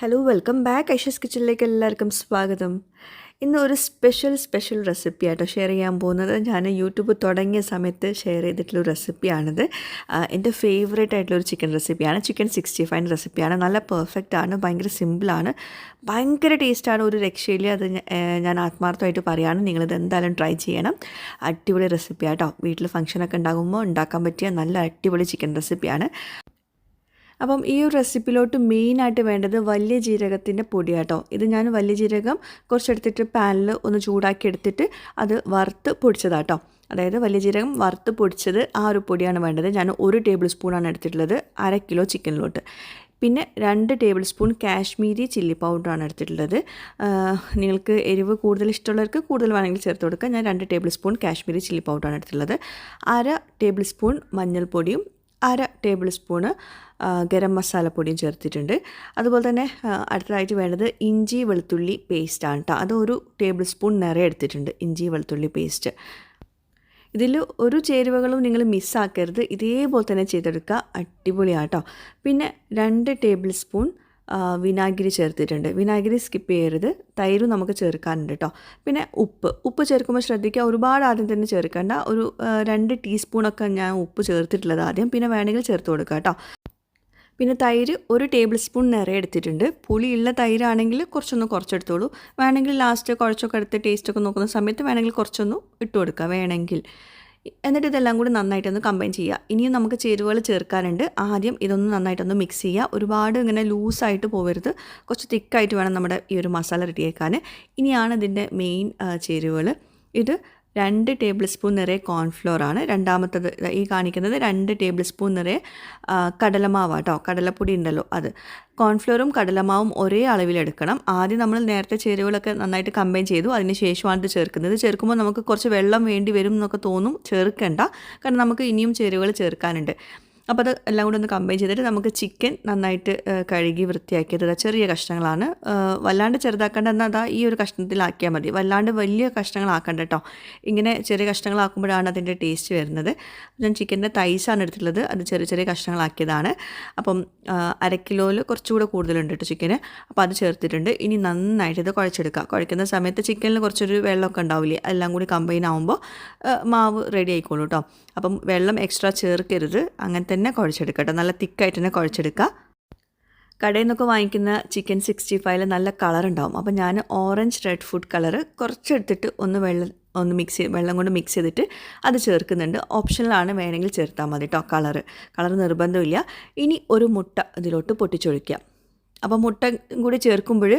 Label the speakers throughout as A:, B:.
A: Hello welcome back Aisha's കിച്ചണിലേക്ക് എല്ലാവർക്കും സ്വാഗതം. ഇന്ന് ഒരു സ്പെഷ്യൽ സ്പെഷ്യൽ റെസിപ്പി ആയിട്ടോ ഷെയർ ചെയ്യാൻ പോകുന്നത്. ഞാൻ യൂട്യൂബ് തുടങ്ങിയ സമയത്ത് ഷെയർ ചെയ്തിട്ടുള്ള റെസിപ്പിയാണിത് എന്റെ ഫേവറേറ്റ് ആയിട്ടുള്ള ഒരു ചിക്കൻ റെസിപ്പിയാണ് ചിക്കൻ സിക്സ്റ്റി ഫൈവ് റെസിപ്പിയാണ് നല്ല പെർഫെക്റ്റ് ആണ്. ഭയങ്കര സിമ്പിളാണ് ഭയങ്കര ടേസ്റ്റാണ് ഒരു രക്ഷയില്ല. അത് ഞാൻ ആത്മാർത്ഥമായിട്ട് പറയുകയാണ് നിങ്ങളിത് എന്തായാലും ട്രൈ ചെയ്യണം. അടിപൊളി റെസിപ്പിയാട്ടോ വീട്ടിൽ ഫംഗ്ഷനൊക്കെ ഉണ്ടാകുമ്പോൾ ഉണ്ടാക്കാൻ പറ്റിയ നല്ല അടിപൊളി ചിക്കൻ റെസിപ്പിയാണ് അപ്പം ഈ ഒരു റെസിപ്പിയിലോട്ട് മെയിനായിട്ട് വേണ്ടത് വലിയ ജീരകത്തിന്റെ പൊടിയാട്ടോ. ഇത് ഞാൻ വലിയ ജീരകം കുറച്ചെടുത്തിട്ട് പാനിൽ ഒന്ന് ചൂടാക്കി എടുത്തിട്ട് അത് വറുത്ത് പൊടിച്ചതാട്ടോ. അതായത് വലിയ ജീരകം വറുത്ത് പൊടിച്ചത് ആ ഒരു പൊടിയാണ് വേണ്ടത്. ഞാൻ ഒരു ടേബിൾ സ്പൂണാണ് എടുത്തിട്ടുള്ളത് അര കിലോ ചിക്കനിലോട്ട് പിന്നെ രണ്ട് ടേബിൾ സ്പൂൺ കാശ്മീരി ചില്ലി പൗഡറാണ് എടുത്തിട്ടുള്ളത്. നിങ്ങൾക്ക് എരിവ് കൂടുതൽ ഇഷ്ടമുള്ളവർക്ക് കൂടുതൽ വേണമെങ്കിൽ ചേർത്ത് കൊടുക്കാം. ഞാൻ രണ്ട് ടേബിൾ സ്പൂൺ കാശ്മീരി ചില്ലി പൗഡറാണ് എടുത്തിട്ടുള്ളത്. അര ടേബിൾ സ്പൂൺ മഞ്ഞൾപ്പൊടിയും അര ടേബിൾ സ്പൂണ് ഗരം മസാലപ്പൊടിയും ചേർത്തിട്ടുണ്ട്. അതുപോലെ തന്നെ അടുത്തതായിട്ട് വേണ്ടത് ഇഞ്ചി വെളുത്തുള്ളി പേസ്റ്റാണ് കേട്ടോ അതൊരു ടേബിൾ സ്പൂൺ നിറയെ എടുത്തിട്ടുണ്ട് ഇഞ്ചി വെളുത്തുള്ളി പേസ്റ്റ്. ഇതിൽ ഒരു ചേരുവകളും നിങ്ങൾ മിസ്സാക്കരുത് ഇതേപോലെ തന്നെ ചെയ്തെടുക്കുക. അടിപൊളിയാട്ടോ പിന്നെ രണ്ട് ടേബിൾ സ്പൂൺ വിനാഗിരി ചേർത്തിട്ടുണ്ട്. വിനാഗിരി സ്കിപ്പ് ചെയ്യരുത്. തൈര് നമുക്ക് ചേർക്കാനുണ്ട് കേട്ടോ പിന്നെ ഉപ്പ്. ഉപ്പ് ചേർക്കുമ്പോൾ ശ്രദ്ധിക്കുക ഒരുപാട് ആദ്യം തന്നെ ചേർക്കേണ്ട. ഒരു രണ്ട് ടീസ്പൂണൊക്കെ ഞാൻ ഉപ്പ് ചേർത്തിട്ടുള്ളത് ആദ്യം. പിന്നെ വേണമെങ്കിൽ ചേർത്ത് കൊടുക്കുക കേട്ടോ പിന്നെ തൈര് ഒരു ടേബിൾ സ്പൂൺ നിറയെ എടുത്തിട്ടുണ്ട്. പുളിയുള്ള തൈരാണെങ്കിൽ കുറച്ചൊന്ന് കുറച്ചെടുത്തോളൂ. വേണമെങ്കിൽ ലാസ്റ്റ് കുഴച്ചൊക്കെ എടുത്ത് ടേസ്റ്റൊക്കെ നോക്കുന്ന സമയത്ത് വേണമെങ്കിൽ കുറച്ചൊന്ന് ഇട്ട് കൊടുക്കുക വേണമെങ്കിൽ. എന്നിട്ട് ഇതെല്ലാം കൂടി നന്നായിട്ടൊന്ന് കമ്പൈൻ ചെയ്യുക. ഇനിയും നമുക്ക് ചേരുവകൾ ചേർക്കാനുണ്ട്. ആദ്യം ഇതൊന്ന് നന്നായിട്ടൊന്ന് മിക്സ് ചെയ്യുക. ഒരുപാട് ഇങ്ങനെ ലൂസായിട്ട് പോകരുത് കുറച്ച് തിക്കായിട്ട് വേണം നമ്മുടെ ഈ ഒരു മസാല റെഡിയാക്കാൻ ഇനിയാണ് ഇതിന്റെ മെയിൻ ചേരുവകൾ ഇത് രണ്ട് ടേബിൾ സ്പൂൺ നിറയെ കോൺഫ്ലോർ ആണ്. രണ്ടാമത്തത് ഈ കാണിക്കുന്നത് രണ്ട് ടേബിൾ സ്പൂൺ നിറയെ കടലമാവ് കേട്ടോ കടലപ്പൊടി ഉണ്ടല്ലോ അത്. കോൺഫ്ലോറും കടലമാവും ഒരേ അളവിലെടുക്കണം ആദ്യം നമ്മൾ നേരത്തെ ചേരുവകളൊക്കെ നന്നായിട്ട് കമ്പൈൻ ചെയ്തു. അതിന് ശേഷമാണ് ഇത് ചേർക്കുന്നത്. ചേർക്കുമ്പോൾ നമുക്ക് കുറച്ച് വെള്ളം വേണ്ടി വരും എന്നൊക്കെ തോന്നും. ചേർക്കേണ്ട. കാരണം നമുക്ക് ഇനിയും ചേരുവകൾ ചേർക്കാനുണ്ട്. അപ്പോൾ അത് എല്ലാം കൂടി ഒന്ന് കമ്പൈൻ ചെയ്തിട്ട് നമുക്ക് ചിക്കൻ നന്നായിട്ട് കഴുകി വൃത്തിയാക്കിയത് ചെറിയ കഷ്ണങ്ങളാണ്. വല്ലാണ്ട് ചെറുതാക്കേണ്ട എന്നാൽ അതാ ഈ ഒരു കഷ്ണത്തിലാക്കിയാൽ മതി. വല്ലാണ്ട് വലിയ കഷ്ണങ്ങളാക്കണ്ട കേട്ടോ. ഇങ്ങനെ ചെറിയ കഷ്ണങ്ങളാക്കുമ്പോഴാണ് അതിന്റെ ടേസ്റ്റ് വരുന്നത്. ഞാൻ ചിക്കന്റെ തൈസാണ് എടുത്തിട്ടുള്ളത്. അത് ചെറിയ ചെറിയ കഷ്ണങ്ങളാക്കിയതാണ്. അപ്പം അര കിലോയിൽ കുറച്ചുകൂടെ കൂടുതലുണ്ട് കേട്ടോ ചിക്കന് അപ്പോൾ അത് ചേർത്തിട്ടുണ്ട്. ഇനി നന്നായിട്ട് ഇത് കുഴച്ചെടുക്കുക. കുഴക്കുന്ന സമയത്ത് ചിക്കനിൽ കുറച്ചൊരു വെള്ളമൊക്കെ ഉണ്ടാവില്ലേ? എല്ലാം കൂടി കമ്പൈൻ ആവുമ്പോൾ മാവ് റെഡി ആയിക്കോളൂ കേട്ടോ. അപ്പം വെള്ളം എക്സ്ട്രാ ചേർക്കരുത്. അങ്ങനെ തന്നെ കുഴച്ചെടുക്കുക നല്ല തിക്കായിട്ട് തന്നെ കുഴച്ചെടുക്കുക കടയിൽ നിന്നൊക്കെ വാങ്ങിക്കുന്ന ചിക്കൻ സിക്സ്റ്റി ഫൈവിൽ നല്ല കളർ ഉണ്ടാവും അപ്പോൾ ഞാൻ ഓറഞ്ച് റെഡ് ഫുഡ് കളർ കുറച്ചെടുത്തിട്ട് ഒന്ന് വെള്ളം ഒന്ന് മിക്സ് ചെയ്ത് വെള്ളം കൊണ്ട് മിക്സ് ചെയ്തിട്ട് അത് ചേർക്കുന്നുണ്ട്. ഓപ്ഷനിലാണ് വേണമെങ്കിൽ ചേർത്താൽ മതി കേട്ടോ കളറ് കളർ നിർബന്ധമില്ല. ഇനി ഒരു മുട്ട ഇതിലോട്ട് പൊട്ടിച്ചൊഴിക്കുക അപ്പോൾ മുട്ട കൂടി ചേർക്കുമ്പോൾ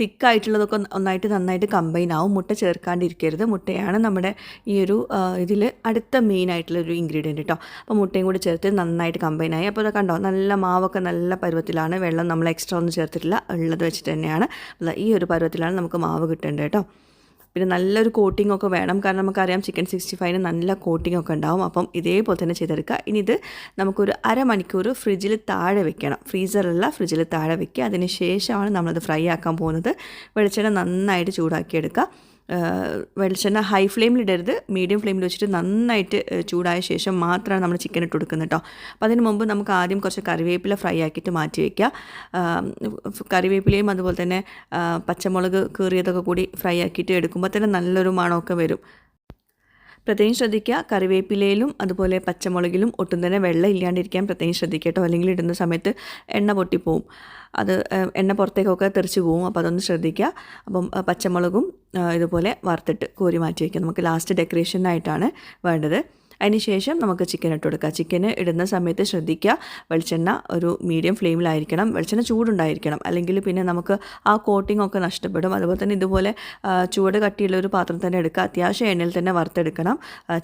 A: തിക്കായിട്ടുള്ളതൊക്കെ ഒന്നായിട്ട് നന്നായിട്ട് കമ്പൈൻ ആവും. മുട്ട ചേർക്കാണ്ടിരിക്കരുത്. മുട്ടയാണ് നമ്മുടെ ഈ ഒരു ഇതിൽ അടുത്ത മെയിൻ ആയിട്ടുള്ള ഒരു ഇൻഗ്രീഡിയന്റ് കേട്ടോ അപ്പോൾ മുട്ടയും കൂടി ചേർത്ത് നന്നായിട്ട് കമ്പൈൻ ആയി. അപ്പോൾ അത് കണ്ടോ? നല്ല മാവൊക്കെ നല്ല പരുവത്തിലാണ്. വെള്ളം നമ്മൾ എക്സ്ട്രാ ഒന്നും ചേർത്തിട്ടില്ല. ഉള്ളത് വെച്ചിട്ട് തന്നെയാണ്. ഈ ഒരു പരുവത്തിലാണ് നമുക്ക് മാവ് കിട്ടേണ്ടത് കേട്ടോ പിന്നെ നല്ലൊരു കോട്ടിംഗ് ഒക്കെ വേണം. കാരണം നമുക്കറിയാം ചിക്കൻ സിക്സ്റ്റി ഫൈവിന് നല്ല കോട്ടിംഗ് ഒക്കെ ഉണ്ടാവും. അപ്പം ഇതേപോലെ തന്നെ ചെയ്തെടുക്കുക. ഇനി ഇത് നമുക്കൊരു അരമണിക്കൂർ ഫ്രിഡ്ജിൽ താഴെ വെക്കണം. ഫ്രീസറല്ല ഫ്രിഡ്ജിൽ താഴെ വെക്കുക. അതിന് ശേഷമാണ് നമ്മളത് ഫ്രൈ ആക്കാൻ പോകുന്നത്. വെളിച്ചെണ്ണ നന്നായിട്ട് ചൂടാക്കിയെടുക്കുക. വെളിച്ചെണ്ണ ഹൈ ഫ്ലെയിമിൽ ഇടരുത്. മീഡിയം ഫ്ലെയിമിൽ വെച്ചിട്ട് നന്നായിട്ട് ചൂടായ ശേഷം മാത്രമാണ് നമ്മൾ ചിക്കൻ ഇട്ട് കൊടുക്കുന്നത് കേട്ടോ അപ്പോൾ അതിന് മുമ്പ് നമുക്ക് ആദ്യം കുറച്ച് കറിവേപ്പില ഫ്രൈ ആക്കിയിട്ട് മാറ്റി വയ്ക്കുക കറിവേപ്പിലയും അതുപോലെ തന്നെ പച്ചമുളക് കീറിയതൊക്കെ കൂടി ഫ്രൈ ആക്കിയിട്ട് എടുക്കുമ്പോൾ തന്നെ നല്ലൊരു മണമൊക്കെ വരും. പ്രത്യേകം ശ്രദ്ധിക്കുക. കറിവേപ്പിലയിലും അതുപോലെ പച്ചമുളകിലും ഒട്ടും തന്നെ വെള്ളം ഇല്ലാണ്ടിരിക്കാൻ പ്രത്യേകം ശ്രദ്ധിക്കുക കേട്ടോ. അല്ലെങ്കിൽ ഇടുന്ന സമയത്ത് എണ്ണ പൊട്ടിപ്പോവും. അത് എണ്ണ പുറത്തേക്കൊക്കെ തെറിച്ച് പോവും. അപ്പോൾ അതൊന്ന് ശ്രദ്ധിക്കുക. അപ്പം പച്ചമുളകും ഇതുപോലെ വറുത്തിട്ട് കോരി മാറ്റി വയ്ക്കുക. നമുക്ക് ലാസ്റ്റ് ഡെക്കറേഷനായിട്ടാണ് വേണ്ടത്. അതിന് ശേഷം നമുക്ക് ചിക്കൻ ഇട്ട് കൊടുക്കുക ചിക്കന് ഇടുന്ന സമയത്ത് ശ്രദ്ധിക്കുക. വെളിച്ചെണ്ണ ഒരു മീഡിയം ഫ്ലെയിമിലായിരിക്കണം വെളിച്ചെണ്ണ ചൂടുണ്ടായിരിക്കണം. അല്ലെങ്കിൽ പിന്നെ നമുക്ക് ആ കോട്ടിംഗ് ഒക്കെ നഷ്ടപ്പെടും. അതുപോലെ തന്നെ ഇതുപോലെ ചൂട് കട്ടിയുള്ള ഒരു പാത്രം തന്നെ എടുക്കുക. അത്യാവശ്യം എണ്ണയിൽ തന്നെ വറുത്തെടുക്കണം.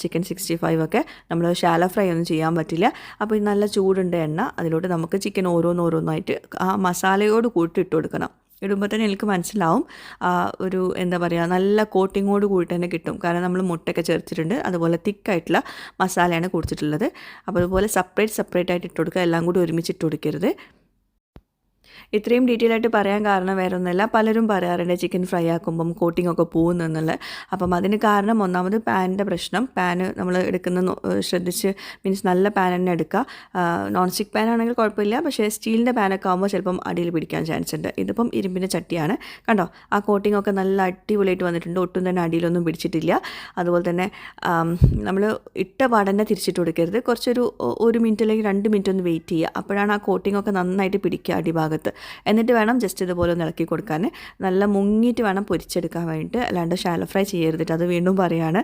A: ചിക്കൻ സിക്സ്റ്റി ഫൈവ് ഒക്കെ. നമ്മൾ ഷാല ഫ്രൈ ഒന്നും ചെയ്യാൻ പറ്റില്ല. അപ്പോൾ നല്ല ചൂടുണ്ട് എണ്ണ. അതിലോട്ട് നമുക്ക് ചിക്കൻ ഓരോന്നോരോന്നായിട്ട് ആ മസാലയോട് കൂട്ടി ഇട്ട് കൊടുക്കണം. ഇടുമ്പോൾ തന്നെ എനിക്ക് മനസ്സിലാവും. ഒരു എന്താ പറയുക നല്ല കോട്ടിങ്ങോട് കൂടി തന്നെ കിട്ടും. കാരണം നമ്മൾ മുട്ടയൊക്കെ ചേർത്തിട്ടുണ്ട് അതുപോലെ തിക്കായിട്ടുള്ള മസാലയാണ് കൊടുത്തിട്ടുള്ളത്. അപ്പോൾ അതുപോലെ സെപ്പറേറ്റ് സെപ്പറേറ്റ് ആയിട്ട് ഇട്ട് കൊടുക്കുക. എല്ലാം കൂടി ഒരുമിച്ച് ഇട്ട് കൊടുക്കരുത്. ഇത്രയും ഡീറ്റെയിൽ ആയിട്ട് പറയാൻ കാരണം വേറെ ഒന്നുമല്ല പലരും പറയാറുണ്ട് ചിക്കൻ ഫ്രൈ ആക്കുമ്പം കോട്ടിംഗ് ഒക്കെ പോകുന്നു എന്നുള്ളത്. അപ്പം അതിന് കാരണം ഒന്നാമത് പാനിന്റെ പ്രശ്നം. പാന് നമ്മൾ എടുക്കുന്ന ശ്രദ്ധിച്ച് മീൻസ് നല്ല പാൻ തന്നെ എടുക്കുക. നോൺ സ്റ്റിക്ക് പാൻ ആണെങ്കിൽ കുഴപ്പമില്ല. പക്ഷേ സ്റ്റീലിന്റെ പാനൊക്കെ ആകുമ്പോൾ ചിലപ്പം അടിയിൽ പിടിക്കാൻ ചാൻസ് ഉണ്ട്. ഇതിപ്പം ഇരുമ്പിന്റെ ചട്ടിയാണ്. കണ്ടോ? ആ കോട്ടിംഗ് ഒക്കെ നല്ല അടിപൊളിയായിട്ട് വന്നിട്ടുണ്ട്. ഒട്ടും തന്നെ അടിയിലൊന്നും പിടിച്ചിട്ടില്ല. അതുപോലെ തന്നെ നമ്മൾ ഇട്ട പാടന്നെ തിരിച്ചിട്ട് കൊടുക്കരുത്. കുറച്ചൊരു ഒരു മിനിറ്റ് അല്ലെങ്കിൽ രണ്ട് മിനിറ്റ് ഒന്ന് വെയിറ്റ് ചെയ്യുക. അപ്പോഴാണ് ആ കോട്ടിംഗ് ഒക്കെ നന്നായിട്ട് പിടിക്കുക അടിഭാഗത്ത്. എന്നിട്ട് വേണം ജസ്റ്റ് ഇതുപോലെ ഒന്ന് ഇളക്കി കൊടുക്കാൻ നല്ല മുങ്ങിയിട്ട് വേണം പൊരിച്ചെടുക്കാൻ വേണ്ടിയിട്ട്. അല്ലാണ്ട് ഷാലോ ഫ്രൈ ചെയ്യരുതിട്ട് അത് വീണ്ടും പറയുകയാണ്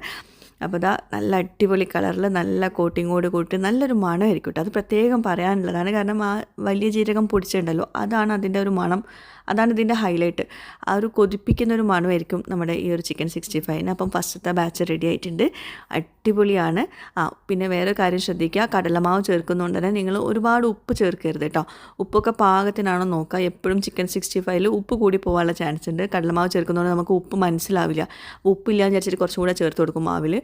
A: അപ്പോൾ ഇതാ നല്ല അടിപൊളി കളറിൽ നല്ല കോട്ടിങ്ങോട് കൂട്ടി നല്ലൊരു മണമായിരിക്കും കേട്ടോ അത് പ്രത്യേകം പറയാനുള്ളതാണ്. കാരണം ആ വലിയ ജീരകം പൊടിച്ചിട്ടുണ്ടല്ലോ അതാണ് അതിന്റെ ഒരു മണം. അതാണ് ഇതിന്റെ ഹൈലൈറ്റ്. ആ ഒരു കൊതിപ്പിക്കുന്ന ഒരു മണമായിരിക്കും നമ്മുടെ ഈ ഒരു ചിക്കൻ സിക്സ്റ്റി ഫൈവിന് അപ്പം ഫസ്റ്റത്തെ ബാച്ച് റെഡി ആയിട്ടുണ്ട്. അടിപൊളിയാണ്. ആ പിന്നെ വേറെ കാര്യം ശ്രദ്ധിക്കുക. കടലമാവ് ചേർക്കുന്നതുകൊണ്ട് തന്നെ നിങ്ങൾ ഒരുപാട് ഉപ്പ് ചേർക്കരുത് കേട്ടോ. ഉപ്പൊക്കെ പാകത്തിനാണോ നോക്കുക. എപ്പോഴും ചിക്കൻ സിക്സ്റ്റി ഫൈവിൽ ഉപ്പ് കൂടി പോകാനുള്ള ചാൻസ് ഉണ്ട്. കടലമാവ് ചേർക്കുന്നതുകൊണ്ട് നമുക്ക് ഉപ്പ് മനസ്സിലാവില്ല. ഉപ്പില്ലാന്ന് വിചാരിച്ചിട്ട് കുറച്ചും കൂടെ ചേർത്ത് കൊടുക്കും മാവിൽ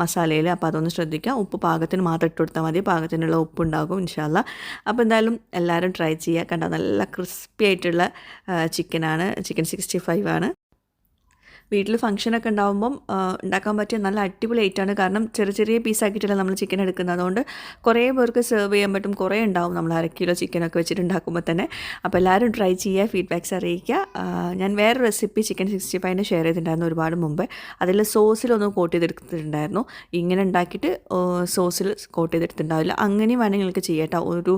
A: മസാലയിൽ അപ്പോൾ അതൊന്ന് ശ്രദ്ധിക്കുക. ഉപ്പ് പാകത്തിന് മാത്രം ഇട്ട് കൊടുത്താൽ മതി. പാകത്തിനുള്ള ഉപ്പ് ഉണ്ടാകും ഇൻഷാല്ല അപ്പോൾ എന്തായാലും എല്ലാവരും ട്രൈ ചെയ്യുക. കണ്ട നല്ല ക്രിസ്പി ആയിട്ടുള്ള ചിക്കനാണ് ചിക്കൻ സിക്സ്റ്റി ഫൈവ് ആണ്. വീട്ടിൽ ഫംഗ്ഷനൊക്കെ ഉണ്ടാകുമ്പം ഉണ്ടാക്കാൻ പറ്റിയ നല്ല അടിപൊളി ഐറ്റാണ് കാരണം ചെറിയ ചെറിയ പീസാക്കിയിട്ടല്ല നമ്മൾ ചിക്കൻ എടുക്കുന്നത്. അതുകൊണ്ട് കുറേ പേർക്ക് സെർവ് ചെയ്യാൻ പറ്റും. കുറേ ഉണ്ടാവും. നമ്മൾ അര കിലോ ചിക്കനൊക്കെ വെച്ചിട്ട് ഉണ്ടാക്കുമ്പോൾ തന്നെ. അപ്പോൾ എല്ലാവരും ട്രൈ ചെയ്യുക ഫീഡ്ബാക്ക്സ് അറിയിക്കുക. ഞാൻ വേറെ റെസിപ്പി ചിക്കൻ സിക്സ്റ്റി ഫൈവിന് ഷെയർ ചെയ്തിട്ടുണ്ടായിരുന്നു ഒരുപാട് മുമ്പേ. അതിൽ സോസിലൊന്ന് കോട്ട് ചെയ്തെടുത്തിട്ടുണ്ടായിരുന്നു. ഇങ്ങനെ ഉണ്ടാക്കിയിട്ട് സോസിൽ കോട്ട് ചെയ്തെടുത്തിട്ടുണ്ടാവില്ല. അങ്ങനെയും വേണമെങ്കിൽ നിങ്ങൾക്ക് ചെയ്യാം ഒരു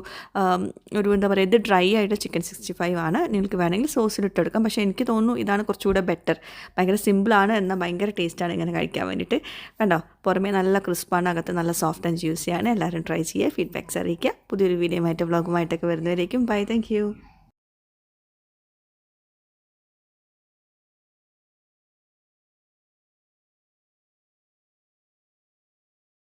A: ഒരു എന്താ പറയുക ഇത് ഡ്രൈ ആയിട്ട് ചിക്കൻ സിക്സ്റ്റി ഫൈവ് ആണ്. നിങ്ങൾക്ക് വേണമെങ്കിൽ സോസിൽ ഇട്ടെടുക്കാം പക്ഷേ എനിക്ക് തോന്നുന്നു ഇതാണ് കുറച്ചുകൂടെ ബെറ്റർ ഭയങ്കര സിമ്പിളാണ്. എന്നാൽ ഭയങ്കര ടേസ്റ്റാണ് ഇങ്ങനെ കഴിക്കാൻ വേണ്ടിയിട്ട്. കണ്ടോ? പുറമേ നല്ല ക്രിസ്പാണ് അകത്ത് നല്ല സോഫ്റ്റ് ആൻഡ് ജ്യൂസിയാണ് എല്ലാവരും ട്രൈ ചെയ്യുക. ഫീഡ്ബാക്ക്സ് അറിയിക്കുക. പുതിയൊരു വീഡിയോ ആയിട്ട് വ്ളോഗുമായിട്ടൊക്കെ വരുന്നവരേക്കും. ബൈ. താങ്ക്